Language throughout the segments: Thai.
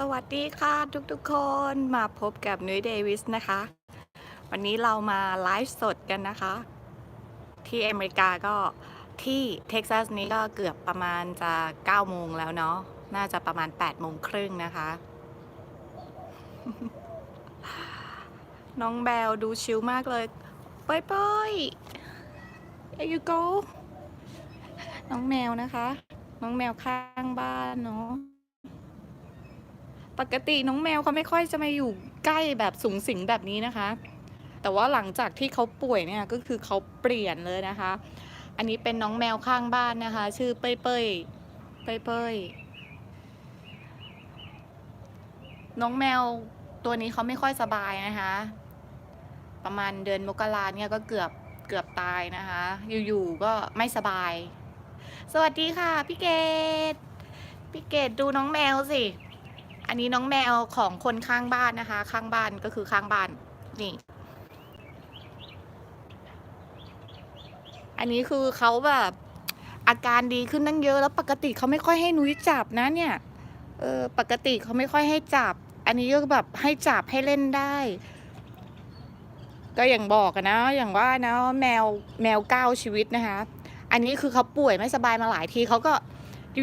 สวัสดีค่ะทุกๆคนมาพบกับนุ้ยเดวิสนะคะ วันนี้เรามาไลฟ์สดกันนะคะ ที่อเมริกาก็ที่เท็กซัสนี้ก็เกือบประมาณจะ9โมงแล้วเนาะน่าจะประมาณ8โมงครึ่งนะคะ น้องแบลดูชิลมากเลยปอยปอย there you go น้องแมวนะคะ น้องแมวข้างบ้านเนาะ ปกติน้องแมวเขาไม่ค่อยจะมาอยู่ใกล้แบบสูงสิงแบบนี้นะคะ แต่ว่าหลังจากที่เขาป่วยเนี่ยก็คือเขาเปลี่ยนเลยนะคะ อันนี้เป็นน้องแมวข้างบ้านนะคะ ชื่อเป้ยเป้ยเป้ยเป้ยน้องแมวตัวนี้เขาไม่ค่อยสบายนะคะ ประมาณเดือนมกราเนี่ยก็เกือบเกือบตายนะคะ อยู่ๆก็ไม่สบาย สวัสดีค่ะพี่เกดพี่เกดดูน้องแมวสิ อันนี้น้องแมวของคนข้างบ้านนะคะ ข้างบ้านก็คือข้างบ้านนี่ อันนี้คือเขาแบบอาการดีขึ้นตั้งเยอะแล้วปกติเขาไม่ค่อยให้นุ้ยจับนะเนี่ย เออปกติเขาไม่ค่อยให้จับ อันนี้ก็แบบให้จับให้เล่นได้ ก็อย่างบอกกันนะอย่างว่านะแมวแมวเก้าชีวิตนะคะ อันนี้คือเขาป่วยไม่สบายมาหลายทีเขาก็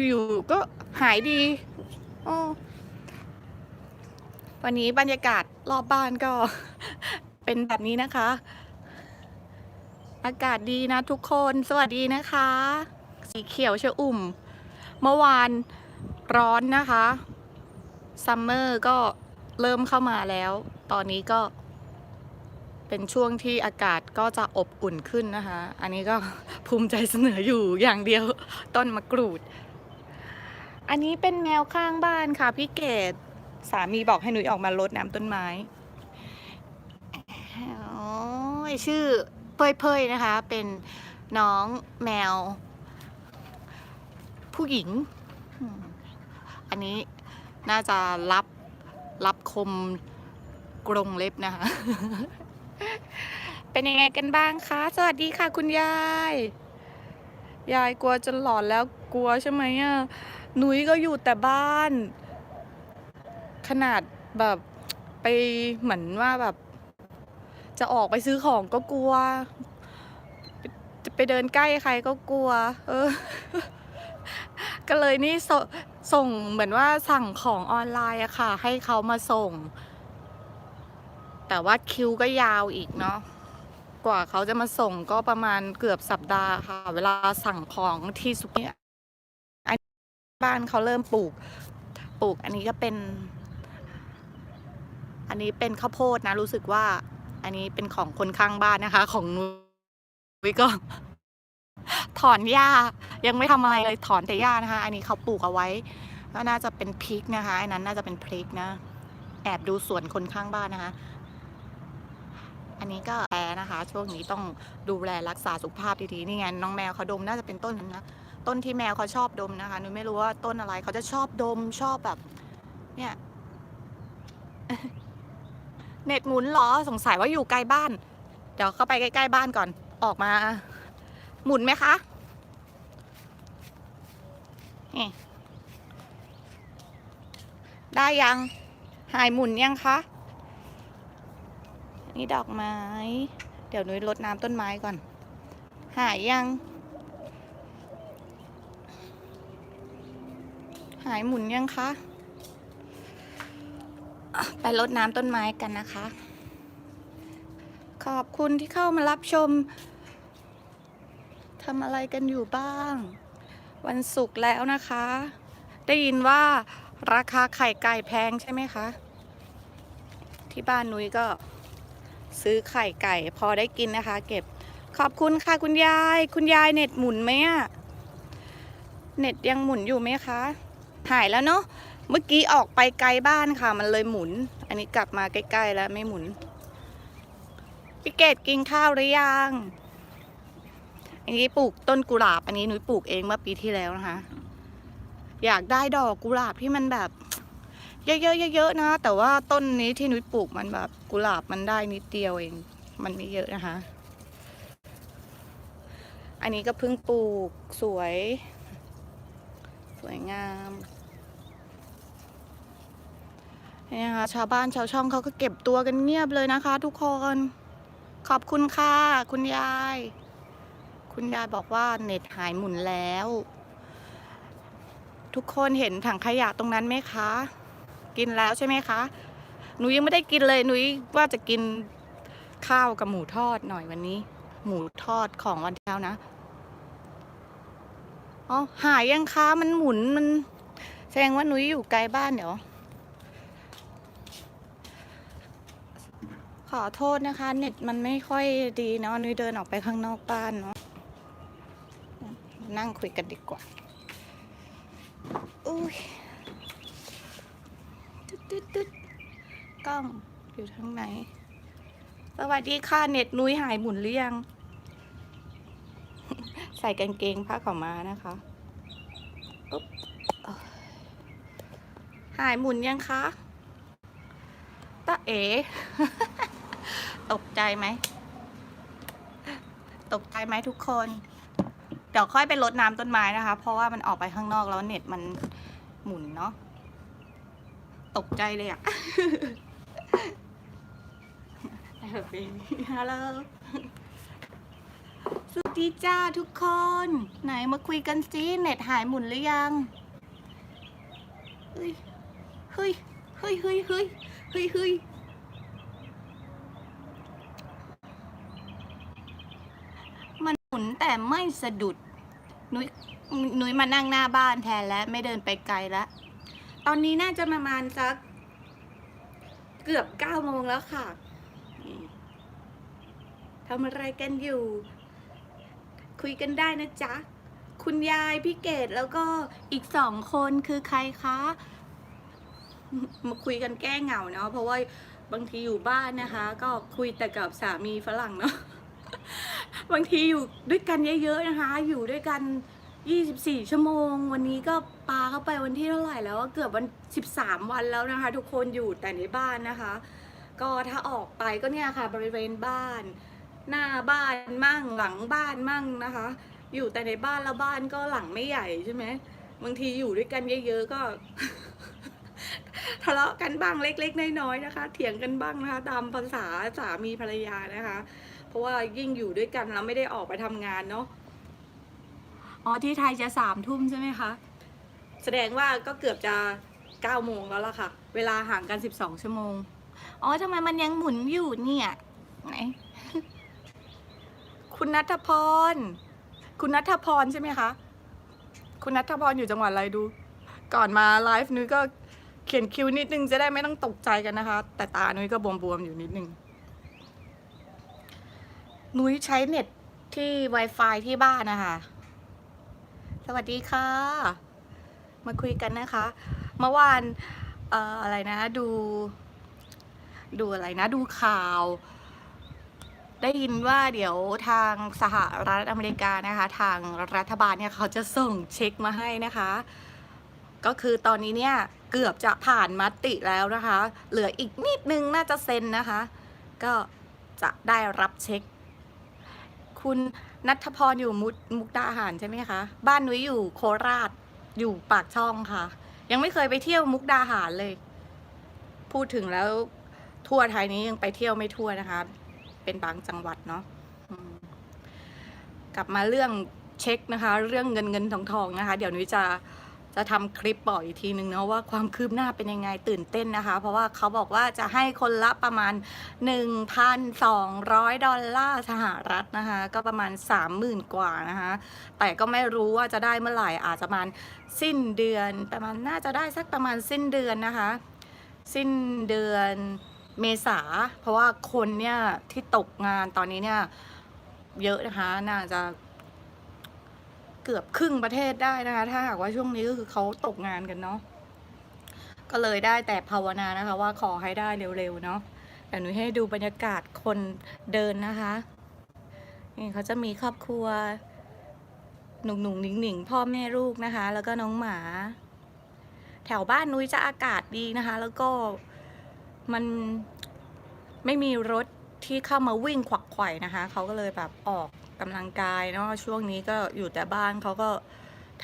อยู่ๆก็หายดีอ๋อ วันนี้บรรยากาศรอบบ้านก็ เป็นแบบนี้นะคะ อากาศดีนะทุกคนสวัสดีนะคะ สีเขียวเชอุ่ม เมื่อวานร้อนนะคะซัมเมอร์ก็เริ่มเข้ามาแล้ว ตอนนี้ก็ เป็นช่วงที่อากาศก็จะอบอุ่นขึ้นนะคะ อันนี้ก็ภูมิใจเสนออยู่อย่างเดียวต้นมะกรูด อันนี้เป็นแมวข้างบ้านค่ะพี่เกด สามีบอกให้หนูออกมารดน้ำต้นไม้โอ้ยชื่อเพยเพยนะคะ เป็นน้องแมว ผู้หญิง อันนี้น่าจะรับรับคมกรงเล็บนะคะ เป็นยังไงกันบ้างคะ สวัสดีค่ะคุณยาย ยายกลัวจนหลอนแล้วกลัวใช่ไหมอะหนุยก็อยู่แต่บ้าน ขนาดแบบไปเหมือนว่าแบบ จะออกไปซื้อของก็กลัว จะไปเดินใกล้ใครก็กลัว เออ ก็เลยนี่สส่งเหมือนว่าสั่งของออนไลน์อะค่ะ ให้เขามาส่ง แต่ว่าคิวก็ยาวอีกเนาะกว่าเขาจะมาส่งก็ประมาณเกือบสัปดาห์ค่ะ เวลาสั่งของที่สุกี้อันบ้านเขาเริ่มปลูก ปลูกอันนี้ก็เป็น อันนี้เป็นข้าวโพดนะ รู้สึกว่า อันนี้เป็นของคนข้างบ้านนะคะ ของนุ้ยก็ ถอนหญ้า ยังไม่ทำอะไรเลยถอนแต่หญ้านะคะ อันนี้เขาปลูกเอาไว้ก็น่าจะเป็นพริกนะคะอันนั้นน่าจะเป็นพริกนะ แอบดูสวนคนข้างบ้านนะคะ อันนี้ก็แอนะคะ ช่วงนี้ต้องดูแลรักษาสุขภาพดีๆนี่ไงน้องแมวเขาดมน่าจะเป็นต้นนั้นนะต้นที่แมวเขาชอบดมนะคะนุ้ยไม่รู้ว่าต้นอะไรเขาจะชอบดมชอบแบบ เนี่ย เน็ตหมุนเหรอสงสัยว่าอยู่ใกล้บ้าน เดี๋ยวเข้าไปใกล้ๆบ้านก่อนออกมา หมุนไหมคะนี่ได้ยังหายหมุนยังคะนี่ดอกไม้ เดี๋ยวนุ้ยรดน้ำต้นไม้ก่อน หายยัง หายหมุนยังคะ ไปรดน้ำต้นไม้กันนะคะ ขอบคุณที่เข้ามารับชมทำอะไรกันอยู่บ้าง วันศุกร์แล้วนะคะ ได้ยินว่าราคาไข่ไก่แพงใช่ไหมคะ ที่บ้านนุ้ยก็ซื้อไข่ไก่พอได้กินนะคะ เก็บขอบคุณค่ะคุณยาย คุณยายเน็ตหมุนไหมอะเน็ตยังหมุนอยู่ไหมคะ หายแล้วเนาะ เมื่อกี้ออกไปไกลบ้านค่ะ มันเลยหมุน อันนี้กลับมาใกล้ๆแล้วไม่หมุน พี่เกดกินข้าวหรือยัง อันนี้ปลูกต้นกุหลาบ อันนี้หนุ้ยปลูกเองเมื่อปีที่แล้วนะคะ อยากได้ดอกกุหลาบที่มันแบบ เยอะๆเยอะๆนะ แต่ว่าต้นนี้ที่หนุ้ยปลูกมันแบบกุหลาบมันได้นิดเดียวเอง มันไม่เยอะนะคะ อันนี้ก็เพิ่งปลูกสวย สวยงาม นี่นะคะชาวบ้านชาวช่องเขาก็เก็บตัวกันเงียบเลยนะคะ ทุกคน ขอบคุณค่ะ คุณยาย คุณยายบอกว่าเน็ตหายหมุนแล้ว ทุกคนเห็นถังขยะตรงนั้นไหมคะ กินแล้วใช่ไหมคะ หนูยังไม่ได้กินเลยหนูว่าจะกินข้าวกับหมูทอดหน่อยวันนี้ หมูทอดของวันที่แล้วนะอ๋อหายยังคะมันหมุนมัน แสดงว่าหนุยอยู่ไกลบ้านเดี๋ยว ขอโทษนะคะ เน็ตมันไม่ค่อยดีเนาะนุยเดินออกไปข้างนอกบ้านเนาะนั่งคุยกันดีกว่า อุ้ยตึ๊ดตึ๊ดตึ๊ดกล้องอยู่ทางไหน สวัสดีค่ะเน็ตนุ้ยหายหมุนหรือยัง ใส่กางเกงผ้าขาวม้านะคะอุ๊บหายหมุนยังคะตาเอ๋ ตกใจไหม ตกใจไหมทุกคน เดี๋ยวค่อยไปรดน้ำต้นไม้นะคะ เพราะว่ามันออกไปข้างนอกแล้วเน็ตมันหมุนเนาะ ตกใจเลยอะฮัลโหลสวัสดีจ้าทุกคน ไหนมาคุยกันสิเน็ตหายหมุนหรือยัง เฮ้ย เฮ้ย เฮ้ยเฮ้ยเฮ้ยเฮ้ยเฮ้ยมั นแต่ไม่สะดุดนุ้ยนุ้ยมานั่งหน้าบ้านแทนแล้วไม่เดินไปไกลแล้ว ตอนนี้น่าจะประมาณสัก เกือบเก้าโมงแล้วค่ะทำอะไรกันอยู่ คุยกันได้นะจ๊ะ คุณยายพี่เกดแล้วก็อีกสองคนคือใครคะ มาคุยกันแก้เหงาเนาะเพราะว่าบางทีอยู่บ้านนะคะ ก็คุยแต่กับสามีฝรั่งเนาะ บางทีอยู่ด้วยกันเยอะๆนะคะ อยู่ด้วยกัน 24 ชั่วโมง วันนี้ก็ปาเข้าไปวันที่เท่าไหร่แล้วอะเกือบวัน 13 วันแล้วนะคะ ทุกคนอยู่แต่ในบ้านนะคะ ก็ถ้าออกไปก็เนี่ยค่ะ บริเวณบ้าน หน้าบ้านมั่งหลังบ้านมั่งนะคะ อยู่แต่ในบ้านแล้วบ้านก็หลังไม่ใหญ่ใช่ไหมบางทีอยู่ด้วยกันเยอะๆก็ทะเลาะกันบ้างเล็กๆน้อยๆนะคะ เถียงกันบ้างนะคะ ตามภาษาสามีภรรยานะคะ เพราะว่ายิ่งอยู่ด้วยกันแล้วไม่ได้ออกไปทำงานเนาะอ๋อที่ไทยจะสามทุ่มใช่ไหมคะ แสดงว่าก็เกือบจะเก้าโมงแล้วล่ะค่ะ เวลาห่างกันสิบสองชั่วโมง อ๋อทำไมมันยังหมุนอยู่เนี่ยไหน คุณนัทพร คุณนัทพรใช่ไหมคะ คุณนัทพรอยู่จังหวัดอะไรดู ก่อนมาไลฟ์นุ้ยก็เขียนคิวนิดนึงจะได้ไม่ต้องตกใจกันนะคะ แต่ตานุ้ยก็บวมๆอยู่นิดนึง นุ้ยใช้เน็ตที่ Wi-Fi ที่บ้านนะคะ สวัสดีค่ะ มาคุยกันนะคะ เมื่อวานเอ่ออะไรนะ ดู ดูอะไรนะ ดูข่าว ได้ยินว่าเดี๋ยวทางสหรัฐอเมริกานะคะ ทางรัฐบาลเนี่ยเขาจะส่งเช็คมาให้นะคะ ก็คือตอนนี้เนี่ยเกือบจะผ่านมติแล้วนะคะ เหลืออีกนิดนึงน่าจะเซ็นนะคะ ก็จะได้รับเช็ค คุณนัทพรอยู่มุกมุกดาหารใช่ไหมคะ บ้านนุ้ยอยู่โคราชอยู่ปากช่องค่ะ ยังไม่เคยไปเที่ยวมุกดาหารเลย พูดถึงแล้วทั่วไทยนี้ยังไปเที่ยวไม่ทั่วนะคะ เป็นบางจังหวัดเนาะกลับมาเรื่องเช็คนะคะ เรื่องเงินเงินทองทองนะคะ เดี๋ยวนุ้ยจะ จะทำคลิปบอกอีกทีหนึ่งเนาะว่าความคืบหน้าเป็นยังไงตื่นเต้นนะคะ เพราะว่าเขาบอกว่าจะให้คนละประมาณ 1,200 ดอลลาร์สหรัฐนะคะ ก็ประมาณ 30,000 กว่านะคะ แต่ก็ไม่รู้ว่าจะได้เมื่อไหร่อาจจะประมาณสิ้นเดือน ประมาณน่าจะได้สักประมาณสิ้นเดือนนะคะ สิ้นเดือนเมษา เพราะว่าคนเนี่ยที่ตกงานตอนนี้เนี่ยเยอะนะคะ น่าจะ เกือบครึ่งประเทศได้นะคะ ถ้าหากว่าช่วงนี้ก็คือเขาตกงานกันเนาะก็เลยได้แต่ภาวนานะคะ ว่าขอให้ได้เร็วๆเนาะแต่หนูให้ดูบรรยากาศคนเดินนะคะนี่เขาจะมีครอบครัว หนุ่งหนุ่งหนิงหนิงพ่อแม่ลูกนะคะ แล้วก็น้องหมา แถวบ้านนุ้ยจะอากาศดีนะคะ แล้วก็มันไม่มีรถที่เข้ามาวิ่งขวักไขว่นะคะ เขาก็เลยแบบออก กำลังกายเนาะช่วงนี้ก็อยู่แต่บ้านเขาก็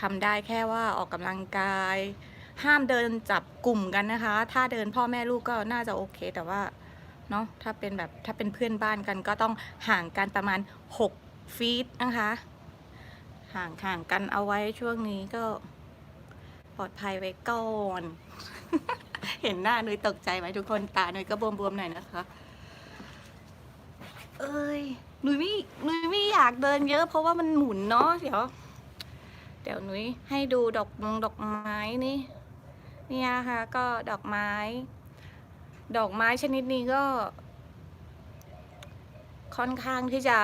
ทำได้แค่ว่าออกกำลังกาย ห้ามเดินจับกลุ่มกันนะคะ ถ้าเดินพ่อแม่ลูกก็น่าจะโอเค แต่ว่าเนาะถ้าเป็นแบบถ้าเป็นเพื่อนบ้านกันก็ต้องห่างกันประมาณ 6 ฟีตนะคะ ห่างห่างกันเอาไว้ช่วงนี้ก็ปลอดภัยไว้ก่อนเห็นหน้านุ้ยตกใจไหมทุกคนตานุ้ยก็บวมๆหน่อยนะคะ เอ้ย นุยไม่หนุยไม่อยากเดินเยอะ เพราะว่ามันหมุนเนาะเดี๋ยวเดี๋ยวหนุยให้ดูดอกมงดอกไม้นี่เนี่ยค่ะก็ดอกไม้ ดอกไม้ชนิดนี้ก็ ค่อนข้างที่จะ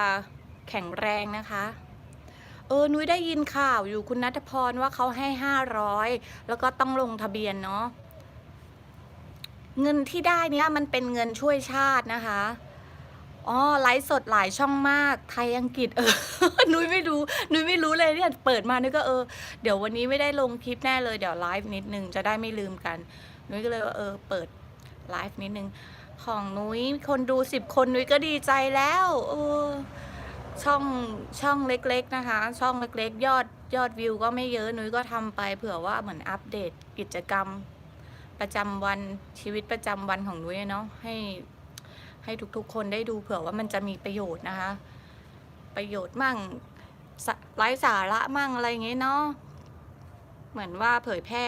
แข็งแรงนะคะ เออนุ้ยได้ยินข่าวอยู่คุณนัทพรว่าเขาให้ห้าร้อยแล้วก็ต้องลงทะเบียนเนาะเงินที่ได้เนี่ยมันเป็นเงินช่วยชาตินะคะ อ๋อไลฟ์สดหลายช่องมากไทยอังกฤษเออนุ้ยไม่รู้นุ้ยไม่รู้เลยเนี่ยเปิดมานุ้ยก็เออเดี๋ยววันนี้ไม่ได้ลงคลิปแน่เลยเดี๋ยวไลฟ์นิดนึงจะได้ไม่ลืมกันนุ้ยก็เลยว่าเออเปิดไลฟ์นิดนึงของนุ้ยคนดูสิบคนนุ้ยก็ดีใจแล้วเออช่องช่องเล็ก ๆนะคะ ช่องเล็กๆ ยอดยอดวิวก็ไม่เยอะนุ้ยก็ทำไปเผื่อว่าเหมือนอัปเดตกิจกรรมประจำวันชีวิตประจำวันของนุ้ยเนาะให้ ให้ทุกๆ คนได้ดูเผื่อว่ามันจะมีประโยชน์นะคะ ประโยชน์มั่งไร้สาระมั่งอะไรอย่างเงี้ยเนาะเหมือนว่าเผยแพร่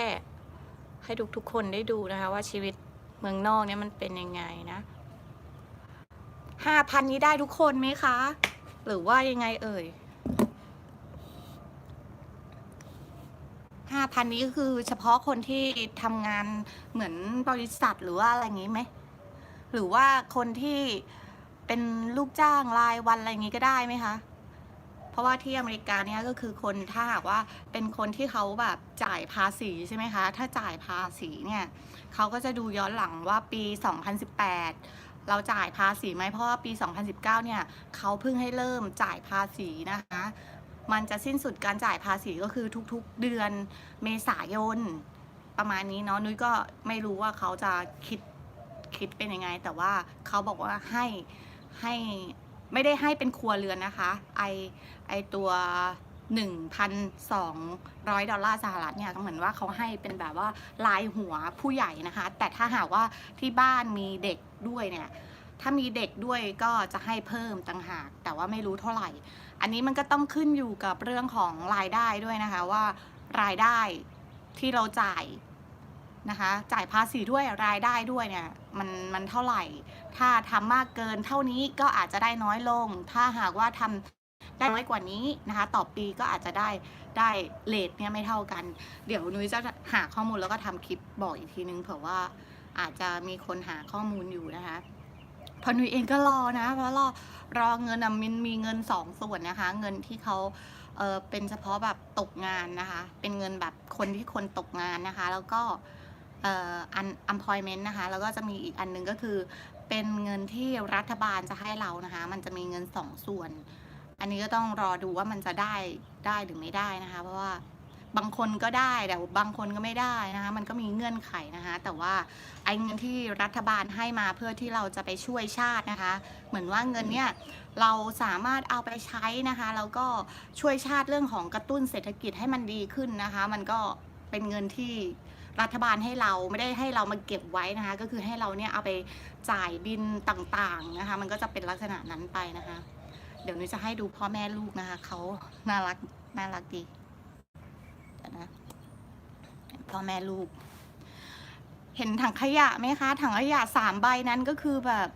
ให้ทุกๆ คนได้ดูนะคะ ว่าชีวิตเมืองนอกเนี่ยมันเป็นยังไงนะห้าพันนี้ได้ทุกคนไหมคะ หรือว่ายังไงเอ่ยห้าพันนี้คือเฉพาะคนที่ทำงานเหมือนบริษัทหรือว่าอะไรอย่างงี้ไหม หรือว่าคนที่เป็นลูกจ้างรายวันอะไรอย่างงี้ก็ได้ไหมคะ เพราะว่าที่อเมริกาเนี่ยก็คือคนถ้าหากว่าเป็นคนที่เขาแบบจ่ายภาษีใช่ไหมคะ ถ้าจ่ายภาษีเนี่ยเขาก็จะดูย้อนหลังว่าปี 2018 เราจ่ายภาษีไหมเพราะว่าปี 2019 เนี่ยเขาเพิ่งให้เริ่มจ่ายภาษีนะคะ มันจะสิ้นสุดการจ่ายภาษีก็คือทุกๆเดือนเมษายนประมาณนี้เนาะนุ้ยก็ไม่รู้ว่าเขาจะคิด คิดเป็นยังไง แต่ว่าเขาบอกว่าให้ให้ไม่ได้ให้เป็นครัวเรือนนะคะไอไอตัว1,200 ดอลลาร์สหรัฐเนี่ยก็เหมือนว่าเขาให้เป็นแบบว่าลายหัวผู้ใหญ่นะคะ แต่ถ้าหากว่าที่บ้านมีเด็กด้วยเนี่ยถ้ามีเด็กด้วยก็จะให้เพิ่มต่างหาก แต่ว่าไม่รู้เท่าไหร่ อันนี้มันก็ต้องขึ้นอยู่กับเรื่องของรายได้ด้วยนะคะว่ารายได้ที่เราจ่าย นะคะ จ่ายภาษีด้วยรายได้ด้วยเนี่ยมันมันเท่าไหร่ ถ้าทำมากเกินเท่านี้ก็อาจจะได้น้อยลง ถ้าหากว่าทำได้น้อยกว่านี้นะคะ ต่อปีก็อาจจะได้ได้เลทเนี่ยไม่เท่ากัน เดี๋ยวนุ้ยจะหาข้อมูลแล้วก็ทำคลิปบอกอีกทีนึงเผื่อว่าอาจจะมีคนหาข้อมูลอยู่นะคะพอนุ้ยเองก็รอนะเพราะรอรอเงินอะมันมีเงินสองส่วนนะคะ เงินที่เขาเออเป็นเฉพาะแบบตกงานนะคะ เป็นเงินแบบคนที่คนตกงานนะคะ แล้วก็ อ่อ un- employment นะคะ แล้วก็จะมีอีกอันหนึงก็คือ เป็นเงินที่รัฐบาลจะให้เรานะคะ มันจะมีเงินสองส่วน อันนี้ก็ต้องรอดูว่ามันจะได้ได้หรือไม่ได้นะคะ เพราะว่าบางคนก็ได้แต่บางคนก็ไม่ได้นะคะ มันก็มีเงื่อนไขนะคะ แต่ว่าไอ้เงินที่รัฐบาลให้มาเพื่อที่เราจะไปช่วยชาตินะคะ เหมือนว่าเงินเนี่ยเราสามารถเอาไปใช้นะคะแล้วก็ช่วยชาติเรื่องของกระตุ้นเศรษฐกิจให้มันดีขึ้นนะคะ มันก็เป็นเงินที่ รัฐบาลให้เราไม่ได้ให้เรามาเก็บไว้นะคะ ก็คือให้เราเนี่ยเอาไปจ่ายบินต่างๆนะคะ มันก็จะเป็นลักษณะนั้นไปนะคะ เดี๋ยวนุ้ยจะให้ดูพ่อแม่ลูกนะคะเขาน่ารักน่ารักดีนะพ่อแม่ลูก เห็นถังขยะไหมคะถังขยะสามใบนั้นก็คือแบบ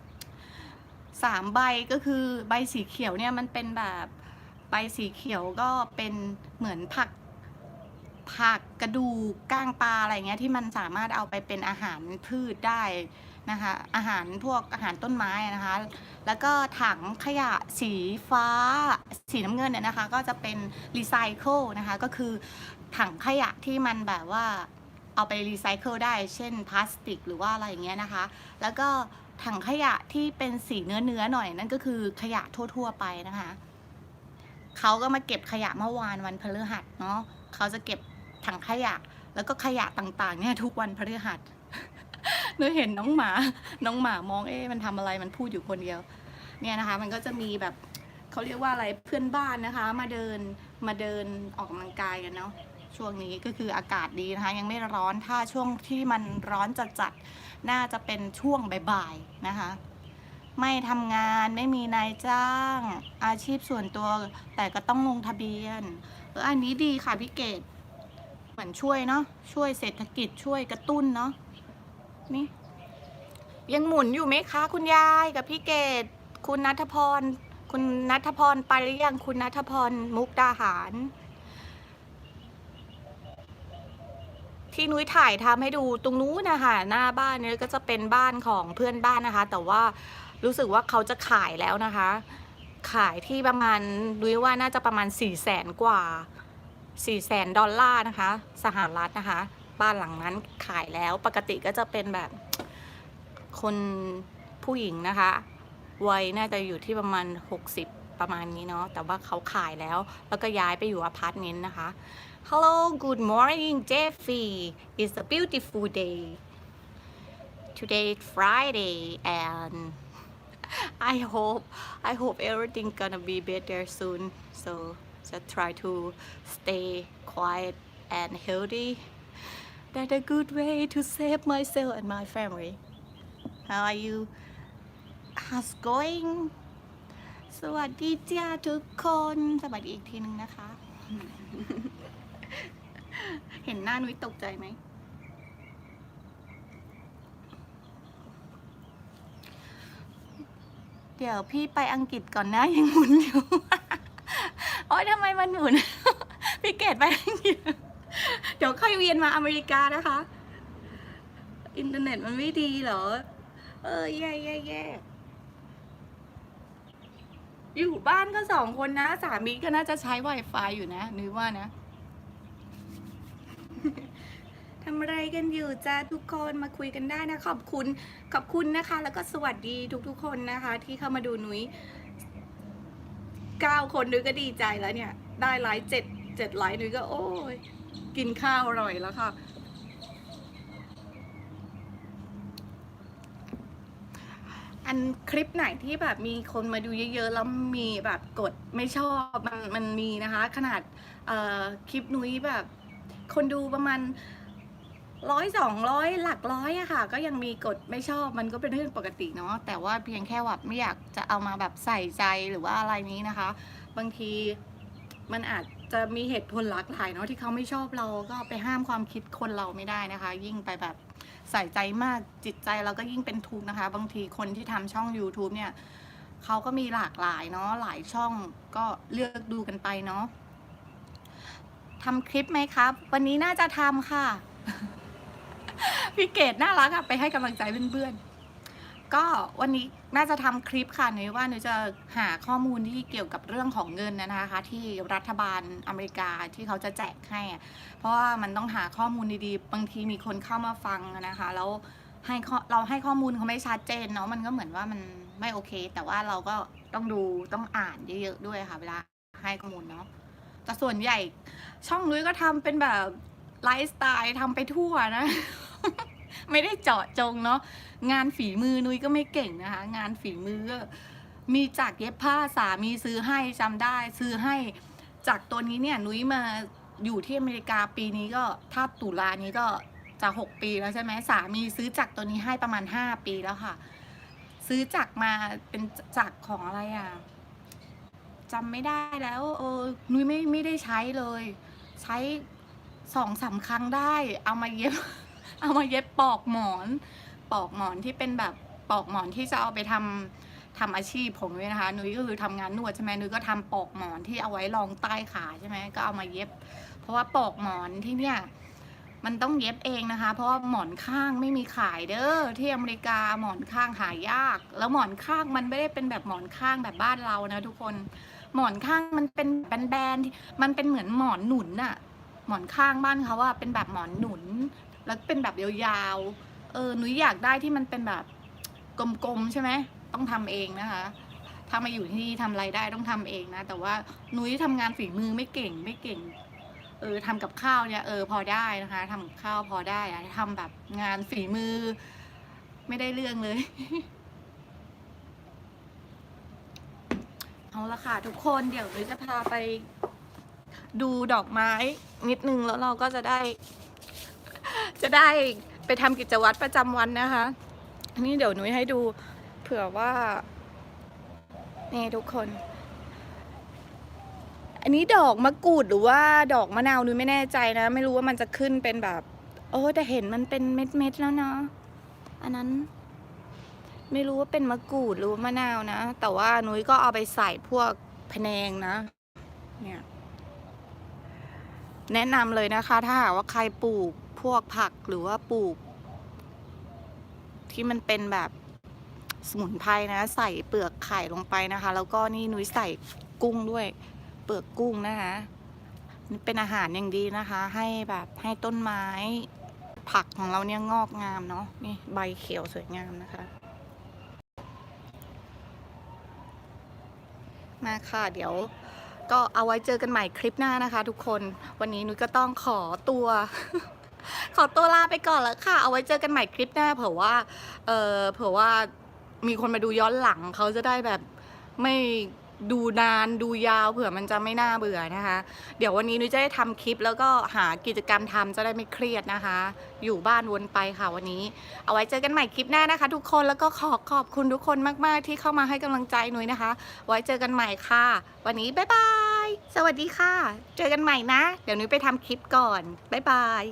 สามใบก็คือใบสีเขียวเนี่ยมันเป็นแบบใบสีเขียวก็เป็นเหมือนผัก ผักกระดูกก้างปลาอะไรเงี้ยที่มันสามารถเอาไปเป็นอาหารพืชได้นะคะอาหารพวกอาหารต้นไม้นะคะ แล้วก็ถังขยะสีฟ้า สีน้ำเงินเนี่ยนะคะก็จะเป็นรีไซเคิลนะคะก็คือถังขยะที่มันแบบว่าเอาไปรีไซเคิลได้เช่นพลาสติกหรือว่าอะไรอย่างเงี้ยนะคะ แล้วก็ถังขยะที่เป็นสีเนื้อเนื้อๆหน่อยนั่นก็คือขยะทั่ว ๆ ไปนะคะเขาก็มาเก็บขยะเมื่อวานวันพฤหัสเนาะเขาจะเก็บ ถังขยะ แล้วก็ขยะต่างๆเนี่ยทุกวันพฤหัสเนื้อเห็นน้องหมา น้องหมามองเอ๊ะมันทำอะไรมันพูดอยู่คนเดียว เนี่ยนะคะ มันก็จะมีแบบเขาเรียกว่าอะไรเพื่อนบ้านนะคะ มาเดินมาเดินออกกำลังกายกันเนาะช่วงนี้ก็คืออากาศดีนะคะ ยังไม่ร้อนถ้าช่วงที่มันร้อนจัดจัดๆน่าจะเป็นช่วงบ่ายๆนะคะ ไม่ทำงานไม่มีนายจ้าง อาชีพส่วนตัว แต่ก็ต้องลงทะเบียนเอออันนี้ดีค่ะพี่เกด มือนช่วยเนาะช่วยเศรษฐกิจช่วยกระตุ้นเนาะนี่ยังหมุนอยู่ไหมคะ คุณยายกับพี่เกดคุณนัทพร คุณนัทพรไปหรือยังคุณนัทพรมุกดาหาร ที่นุ้ยถ่ายทำให้ดูตรงนู้นนะคะหน้าบ้านเนี่ยก็จะเป็นบ้านของเพื่อนบ้านนะคะ แต่ว่ารู้สึกว่าเขาจะขายแล้วนะคะ ขายที่ประมาณนุ้ยว่าน่าจะประมาณ4ี่แสนกว่า 4ี่แสนดอลลาร์นะคะ สหรัฐนะคะ บ้านหลังนั้นขายแล้วปกติก็จะเป็นแบบคนผู้หญิงนะคะวัยน่าจะอยู่ที่ประมาณ 60 ประมาณนี้เนาะแต่ว่าเขาขายแล้ว แล้วก็ย้ายไปอยู่อพาร์ตเมนต์นะคะ Hello good morning Jeffy it's a beautiful day today is Friday and I hope I hope everything gonna be better soon so just try to stay quiet and healthy that's a good way to save myself and my family How are you? How's going? สวัสดีจ้าทุกคนสวัสดีอีกทีนึงนะคะ เห็นหน้านุ้ยตกใจไหมเดี๋ยวพี่ไปอังกฤษก่อนนะยังหมุนอยู่ โอ๊ยทำไมมันหมุน พี่เกดไป เดี๋ยวค่อยเวียนมาอเมริกานะคะ อินเทอร์เน็ตมันไม่ดีเหรอ เออแย่แย่แย่อยู่บ้านก็สองคนนะ สามีก็น่าจะใช้ Wi-Fi อยู่นะ นึกว่านะทำอะไรกันอยู่จ้าทุกคนมาคุยกันได้นะ ขอบคุณขอบคุณนะคะ แล้วก็สวัสดีทุกๆคนนะคะ ที่เข้ามาดูนุ้ย เก้าคนนุ้ยก็ดีใจแล้วเนี่ย ได้ไลค์เจ็ดเจ็ดไลค์นุ้ยก็โอ้ยกินข้าวอร่อยแล้วค่ะ อันคลิปไหนที่แบบมีคนมาดูเยอะๆแล้วมีแบบกดไม่ชอบมันมันมีนะคะ ขนาดคลิปนุ้ยแบบ คนดูประมาณ ร้อยสองร้อยหลักร้อยอะค่ะ ก็ยังมีกดไม่ชอบมันก็เป็นเรื่องปกติเนาะแต่ว่าเพียงแค่ว่าไม่อยากจะเอามาแบบใส่ใจหรือว่าอะไรนี้นะคะ บางทีมันอาจจะมีเหตุผลหลากหลายเนาะที่เขาไม่ชอบเราก็ไปห้ามความคิดคนเราไม่ได้นะคะ ยิ่งไปแบบใส่ใจมากจิตใจเราก็ยิ่งเป็นทุกข์นะคะ บางทีคนที่ทำช่อง YouTube เนี่ยเขาก็มีหลากหลายเนาะหลายช่องก็เลือกดูกันไปเนาะทำคลิปไหมครับ วันนี้น่าจะทำค่ะ พี่เกดน่ารักอะไปให้กำลังใจเพื่อนๆ ก็วันนี้น่าจะทำคลิปค่ะหนูว่าหนูจะหาข้อมูลที่เกี่ยวกับเรื่องของเงินนะคะ ที่รัฐบาลอเมริกาที่เขาจะแจกให้ เพราะว่ามันต้องหาข้อมูลดีๆ บางทีมีคนเข้ามาฟังนะคะ แล้วให้เราให้ข้อมูลเขาไม่ชัดเจนเนาะมันก็เหมือนว่ามันไม่โอเค แต่ว่าเราก็ต้องดูต้องอ่านเยอะๆด้วยค่ะ เวลาให้ข้อมูลเนาะแต่ส่วนใหญ่ช่องนุ้ยก็ทำเป็นแบบ ไลฟ์สไตล์ทำไปทั่วนะ ไม่ได้เจาะจงเนาะงานฝีมือนุ้ยก็ไม่เก่งนะคะ งานฝีมือก็มีจากเย็บผ้าสามีซื้อให้จำได้ ซื้อให้จากตัวนี้เนี่ยนุ้ยมาอยู่ที่อเมริกาปีนี้ก็ถ้าตุลานี้ก็จะหกปีแล้วใช่ไหมสามีซื้อจากตัวนี้ให้ประมาณห้าปีแล้วค่ะ ซื้อจากมาเป็นจากของอะไรอะจำไม่ได้แล้วเออนุ้ยไม่ไม่ได้ใช้เลย ใช้ สองสามครั้งได้ เอามาเย็บ เอามาเย็บปอกหมอน ปอกหมอนที่เป็นแบบปอกหมอนที่จะเอาไปทำทำอาชีพผมด้วยนะคะ นุ้ยก็คือทำงานนวดใช่ไหมนุ้ยก็ทำปอกหมอนที่เอาไว้รองใต้ขาใช่ไหมก็เอามาเย็บ เพราะว่าปอกหมอนที่เนี่ยมันต้องเย็บเองนะคะ เพราะว่าหมอนข้างไม่มีขายเด้อที่อเมริกาหมอนข้างหายาก แล้วหมอนข้างมันไม่ได้เป็นแบบหมอนข้างแบบบ้านเรานะทุกคน หมอนข้างมันเป็นแบนๆที่มันเป็นเหมือนหมอนหนุนน่ะ หมอนข้างบ้านเขาว่าเป็นแบบหมอนหนุน แล้วเป็นแบบยาวๆ เออหนุยอยากได้ที่มันเป็นแบบกลมๆใช่ไหมต้องทำเองนะคะถ้ามาอยู่ที่นี่ทำอะไรได้ต้องทำเองนะ แต่ว่าหนุยทำงานฝีมือไม่เก่งไม่เก่ง เออทำกับข้าวเนี่ยเออพอได้นะคะทำกับข้าวพอได้อะทำแบบงานฝีมือ ไม่ได้เรื่องเลยเอาละค่ะทุกคนเดี๋ยวหนุยจะพาไป ดูดอกไม้นิดนึงแล้วเราก็จะได้ จะได้ไปทำกิจวัตรประจำวันนะคะอันนี้เดี๋ยวนุ้ยให้ดูเผื่อว่านี่ทุกคน อันนี้ดอกมะกรูดหรือว่าดอกมะนาวนุ้ยไม่แน่ใจนะ ไม่รู้ว่ามันจะขึ้นเป็นแบบโอ้แต่เห็นมันเป็นเม็ดๆแล้วนะอันนั้น ไม่รู้ว่าเป็นมะกรูดหรือมะนาวนะ แต่ว่านุ้ยก็เอาไปใส่พวกพะแนงนะ เนี่ย แนะนำเลยนะคะ ถ้าหากว่าใครปลูกพวกผักหรือว่าปลูก ที่มันเป็นแบบสมุนไพรนะ ใส่เปลือกไข่ลงไปนะคะ แล้วก็นี่นุ้ยใส่กุ้งด้วย เปลือกกุ้งนะคะนี่เป็นอาหารอย่างดีนะคะ ให้แบบให้ต้นไม้ ผักของเราเนี่ยงอกงามเนาะนี่ใบเขียวสวยงามนะคะ มาค่ะเดี๋ยว ก็เอาไว้เจอกันใหม่คลิปหน้านะคะ ทุกคน วันนี้นุ้ยก็ต้องขอตัว ขอตัวลาไปก่อนแล้วค่ะ เอาไว้เจอกันใหม่คลิปหน้า เผื่อว่า เออเผื่อว่ามีคนมาดูย้อนหลังเขาจะได้แบบไม่ ดูนานดูยาวเผื่อมันจะไม่น่าเบื่อนะคะ เดี๋ยววันนี้นุ้ยจะได้ทำคลิปแล้วก็หากิจกรรมทำจะได้ไม่เครียดนะคะ อยู่บ้านวนไปค่ะวันนี้ เอาไว้เจอกันใหม่คลิปหน้านะคะ ทุกคนแล้วก็ขอขอบคุณทุกคนมาก ๆ ที่เข้ามาให้กำลังใจนุ้ยนะคะ ไว้เจอกันใหม่ค่ะ วันนี้บ๊ายบายสวัสดีค่ะ เจอกันใหม่นะ เดี๋ยวนุ้ยไปทำคลิปก่อนบ๊ายบาย